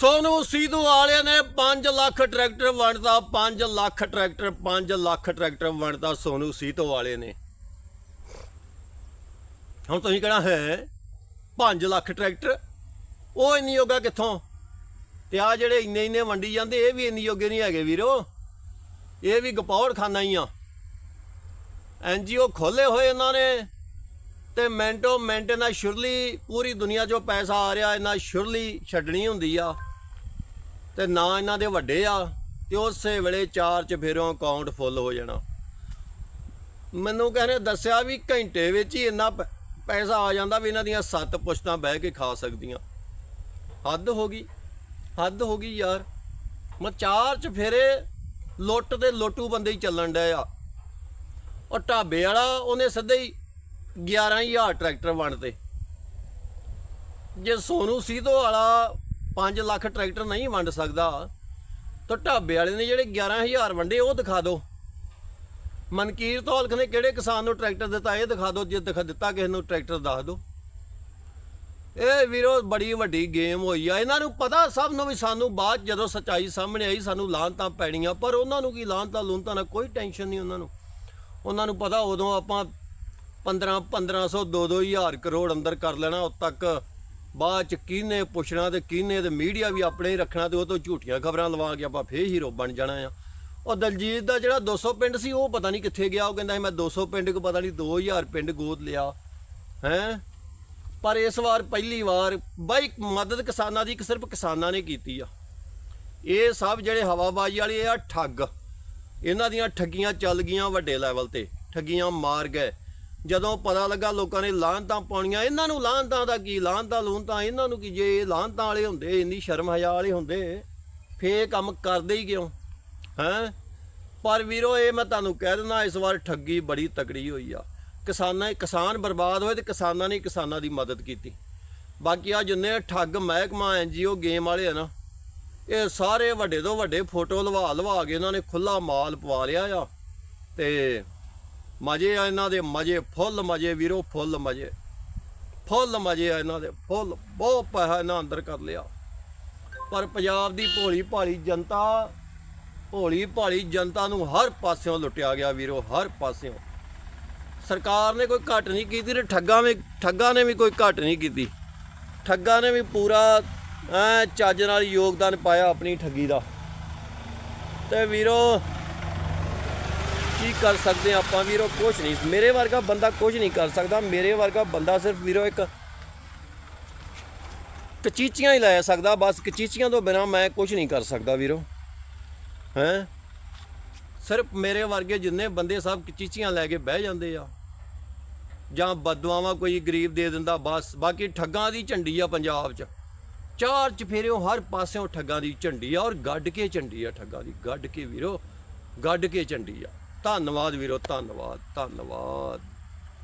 ਸੋਨੂ ਸੀਧੂ ਵਾਲਿਆਂ ਨੇ 5 ਲੱਖ ਟਰੈਕਟਰ ਵੰਡਤਾ 5 ਲੱਖ ਟਰੈਕਟਰ 5 ਲੱਖ ਟਰੈਕਟਰ ਵੰਡਤਾ ਸੋਨੂ ਸੀਧੂ ਵਾਲੇ ਨੇ। ਹੁਣ ਤੁਸੀਂ ਕਹਿਣਾ ਹੈ 5 ਲੱਖ ਟਰੈਕਟਰ? ਉਹ ਇੰਨੀ ਯੋਗਾ ਕਿੱਥੋਂ? ਤੇ ਆ ਜਿਹੜੇ ਇੰਨੇ ਇੰਨੇ ਵੰਡੀ ਜਾਂਦੇ, ਇਹ ਵੀ ਇੰਨੀ ਯੋਗੇ ਨਹੀਂ ਹੈਗੇ ਵੀਰੋ। ਇਹ ਵੀ ਗਪੌੜ ਖਾਨਾ ਹੀ ਆ। ਐਨਜੀਓ ਖੋਲੇ ਹੋਏ ਇਹਨਾਂ ਨੇ ਤੇ ਮੈਂਟੋ ਮੈਂਟ ਇਹਨਾਂ ਸ਼ੁਰਲੀ ਪੂਰੀ ਦੁਨੀਆ 'ਚੋਂ ਪੈਸਾ ਆ ਰਿਹਾ, ਇਹਨਾਂ ਸ਼ੁਰਲੀ ਛੱਡਣੀ ਹੁੰਦੀ ਆ। ਤੇ ਨਾ ਇਹਨਾਂ ਦੇ ਵੱਡੇ ਆ, ਤੇ ਉਸੇ ਵੇਲੇ ਚਾਰ ਚ ਫੇਰੋਂ ਅਕਾਊਂਟ ਫੁੱਲ ਹੋ ਜਾਣਾ। ਮੈਨੂੰ ਕਹਿੰਦੇ ਦੱਸਿਆ ਵੀ ਘੰਟੇ ਵਿੱਚ ਹੀ ਇੰਨਾ ਪ- ਪੈਸਾ ਆ ਜਾਂਦਾ ਵੀ ਇਹਨਾਂ ਦੀਆਂ ਸੱਤ ਪੁਸ਼ਤਾਂ ਬਹਿ ਕੇ ਖਾ ਸਕਦੀਆਂ। ਹੱਦ ਹੋ ਗਈ, ਹੱਦ ਹੋ ਗਈ ਯਾਰ। ਮੈਂ ਚਾਰ ਚ ਫੇਰੇ ਲੁੱਟ ਤੇ ਲੋਟੂ ਬੰਦੇ ਹੀ ਚੱਲਣ ਡਏ ਆ। ਉਹ ਢਾਬੇ ਵਾਲਾ ਉਹਨੇ ਸਿੱਧੇ ਹੀ 11000 ਟਰੈਕਟਰ ਵੰਡਤੇ। ਜੇ ਸੋਨੂ ਸੀਧੋ ਵਾਲਾ 5 ਲੱਖ ਟਰੈਕਟਰ ਨਹੀਂ ਵੰਡ ਸਕਦਾ। ਤਾਂ ਢਾਬੇ ਵਾਲੇ ਨੇ ਜਿਹੜੇ 11000 ਵੰਡੇ, ਉਹ ਦਿਖਾ ਦਿਓ। ਮਨਕੀਰ ਧੌਲਖ ਨੇ ਕਿਹੜੇ ਕਿਸਾਨ ਨੂੰ ਟਰੈਕਟਰ ਦਿੱਤਾ, ਇਹ ਦਿਖਾ ਦਿਓ, ਜੇ ਦਿਖਾ, ਦਿੱਤਾ ਕਿਸੇ ਨੂੰ ਟਰੈਕਟਰ, ਦੱਸ ਦਿਓ। ਇਹ ਵੀਰੋ ਬੜੀ ਵੱਡੀ ਗੇਮ ਹੋਈ ਆ। ਇਹਨਾਂ ਨੂੰ ਪਤਾ ਸਭ ਨੂੰ ਵੀ ਸਾਨੂੰ ਬਾਅਦ ਜਦੋਂ ਸੱਚਾਈ ਸਾਹਮਣੇ ਆਈ, ਸਾਨੂੰ ਲਾਹਨਤਾਂ ਪੈਣੀਆਂ, ਪਰ ਉਹਨਾਂ ਨੂੰ ਕੀ ਲਾਹਨਤਾਂ ਲੂਨਤਾਂ ਨਾਲ ਕੋਈ ਟੈਨਸ਼ਨ ਨਹੀਂ ਉਹਨਾਂ ਨੂੰ। ਉਹਨਾਂ ਨੂੰ ਪਤਾ ਉਦੋਂ ਆਪਾਂ 15 1500 2 2000 ਕਰੋੜ ਅੰਦਰ ਕਰ ਲੈਣਾ, ਉਦ ਤੱਕ ਬਾਅਦ ਚ ਕਿਹਨੇ ਪੁੱਛਣਾ ਤੇ ਕਿਹਨੇ ਤੇ ਮੀਡੀਆ ਵੀ ਆਪਣੇ ਹੀ ਰੱਖਣਾ ਤੇ ਉਹ ਤੋਂ ਝੂਠੀਆਂ ਖਬਰਾਂ ਲਵਾ ਕੇ ਆਪਾਂ ਫੇਰ ਹੀਰੋ ਬਣ ਜਾਣਾ ਆ। ਉਹ ਦਲਜੀਤ ਦਾ ਜਿਹੜਾ 200 ਪਿੰਡ ਸੀ, ਉਹ ਪਤਾ ਨਹੀਂ ਕਿੱਥੇ ਗਿਆ, ਉਹ ਕਹਿੰਦਾ ਸੀ ਮੈਂ 200 ਪਿੰਡ ਕੋ ਪਤਾ ਨਹੀਂ 2000 ਪਿੰਡ ਗੋਦ ਲਿਆ। ਹੈ? ਪਰ ਇਸ ਵਾਰ ਪਹਿਲੀ ਵਾਰ, ਬਾਈ, ਮਦਦ ਕਿਸਾਨਾਂ ਦੀ ਇੱਕ ਸਿਰਫ ਕਿਸਾਨਾਂ ਨੇ ਕੀਤੀ ਆ। ਇਹ ਸਭ ਜਿਹੜੇ ਹਵਾਬਾਜ਼ੀ ਵਾਲੇ ਆ ਠੱਗ। ਇਹਨਾਂ ਦੀਆਂ ਠੱਗੀਆਂ ਚੱਲ ਗਈਆਂ ਵੱਡੇ ਲੈਵਲ ਤੇ, ਠੱਗੀਆਂ ਮਾਰ ਗਏ। ਜਦੋਂ ਪਤਾ ਲੱਗਾ ਲੋਕਾਂ ਨੇ ਲਾਹਨਤਾਂ ਪਾਉਣੀਆਂ, ਇਹਨਾਂ ਨੂੰ ਲਾਹਨਤਾਂ ਦਾ ਕੀ? ਲਾਹਨਤਾਂ ਲੂਹਨਤਾਂ ਇਹਨਾਂ ਨੂੰ ਕੀ? ਜੇ ਇਹ ਲਾਹਨਤਾਂ ਵਾਲੇ ਹੁੰਦੇ, ਇੰਨੀ ਸ਼ਰਮ ਹਯਾ ਵਾਲੇ ਹੁੰਦੇ, ਫੇਰ ਕੰਮ ਕਰਦੇ ਹੀ ਕਿਉਂ? ਹੈਂ? ਪਰ ਵੀਰੋ, ਇਹ ਮੈਂ ਤੁਹਾਨੂੰ ਕਹਿ ਦਿੰਦਾ, ਇਸ ਵਾਰ ਠੱਗੀ ਬੜੀ ਤਕੜੀ ਹੋਈ ਆ। ਕਿਸਾਨਾਂ, ਕਿਸਾਨ ਬਰਬਾਦ ਹੋਏ ਤੇ ਕਿਸਾਨਾਂ ਨੇ ਕਿਸਾਨਾਂ ਦੀ ਮਦਦ ਕੀਤੀ। ਬਾਕੀ ਆ ਜਿੰਨੇ ਠੱਗ ਮਹਿਕਮਾ ਐਨਜੀਓ ਗੇਮ ਵਾਲੇ ਆ ਨਾ, ਇਹ ਸਾਰੇ ਵੱਡੇ ਤੋਂ ਵੱਡੇ ਫੋਟੋ ਲਵਾ ਲਵਾ ਕੇ ਇਹਨਾਂ ਨੇ ਖੁੱਲਾ ਮਾਲ ਪਵਾ ਲਿਆ ਆ। ਤੇ ਮਜ਼ੇ ਆ ਇਹਨਾਂ ਦੇ ਮਜ਼ੇ, ਫੁੱਲ ਮਜ਼ੇ ਵੀਰੋ, ਫੁੱਲ ਮਜ਼ੇ। ਫੁੱਲ ਮਜ਼ੇ ਆ ਇਹਨਾਂ ਦੇ, ਫੁੱਲ ਬਹੁਤ ਪੈਸਾ ਇਹਨਾਂ ਅੰਦਰ ਕਰ ਲਿਆ। ਪਰ ਪੰਜਾਬ ਦੀ ਭੋਲੀ ਭਾਲੀ ਜਨਤਾ, ਭੋਲੀ ਭਾਲੀ ਜਨਤਾ ਨੂੰ ਹਰ ਪਾਸਿਓਂ ਲੁੱਟਿਆ ਗਿਆ ਵੀਰੋ, ਹਰ ਪਾਸਿਓਂ। ਸਰਕਾਰ ਨੇ ਕੋਈ ਘੱਟ ਨਹੀਂ ਕੀਤੀ ਤੇ ਠੱਗਾਂ ਵੀ, ਠੱਗਾਂ ਨੇ ਵੀ ਕੋਈ ਘੱਟ ਨਹੀਂ ਕੀਤੀ। ਠੱਗਾਂ ਨੇ ਵੀ ਪੂਰਾ, ਐ ਚੱਜ ਨਾਲ ਯੋਗਦਾਨ ਪਾਇਆ ਆਪਣੀ ਠੱਗੀ ਦਾ। ਤੇ ਵੀਰੋ ਕੀ ਕਰ ਸਕਦੇ ਹਾਂ ਆਪਾਂ ਵੀਰੋ? ਕੁਝ ਨਹੀਂ। ਮੇਰੇ ਵਰਗਾ ਬੰਦਾ ਕੁਝ ਨਹੀਂ ਕਰ ਸਕਦਾ। ਮੇਰੇ ਵਰਗਾ ਬੰਦਾ ਸਿਰਫ ਵੀਰੋ ਇੱਕ ਕਚੀਚੀਆਂ ਹੀ ਲੈ ਸਕਦਾ। ਬਸ ਕਚੀਚੀਆਂ ਤੋਂ ਬਿਨਾ ਮੈਂ ਕੁਝ ਨਹੀਂ ਕਰ ਸਕਦਾ ਵੀਰੋ। ਹੈਂ? ਸਿਰਫ ਮੇਰੇ ਵਰਗੇ ਜਿੰਨੇ ਬੰਦੇ ਸਭ ਕਚੀਚੀਆਂ ਲੈ ਕੇ ਬਹਿ ਜਾਂਦੇ ਆ। ਜਾਂ ਬਦਦੁਆਵਾਂ ਕੋਈ ਗਰੀਬ ਦੇ ਦਿੰਦਾ, ਬਸ। ਬਾਕੀ ਠੱਗਾਂ ਦੀ ਝੰਡੀ ਆ ਪੰਜਾਬ 'ਚ। ਚਾਰ ਚਫੇਰਿਓ ਹਰ ਪਾਸਿਓਂ ਠੱਗਾਂ ਦੀ ਝੰਡੀ ਆ ਔਰ ਗੱਡ ਕੇ ਝੰਡੀ ਆ ਠੱਗਾਂ ਦੀ। ਗੱਡ ਕੇ ਵੀਰੋ, ਗੱਡ ਕੇ ਝੰਡੀ ਆ। ਧੰਨਵਾਦ ਵੀਰੋ ਧੰਨਵਾਦ ਧੰਨਵਾਦ।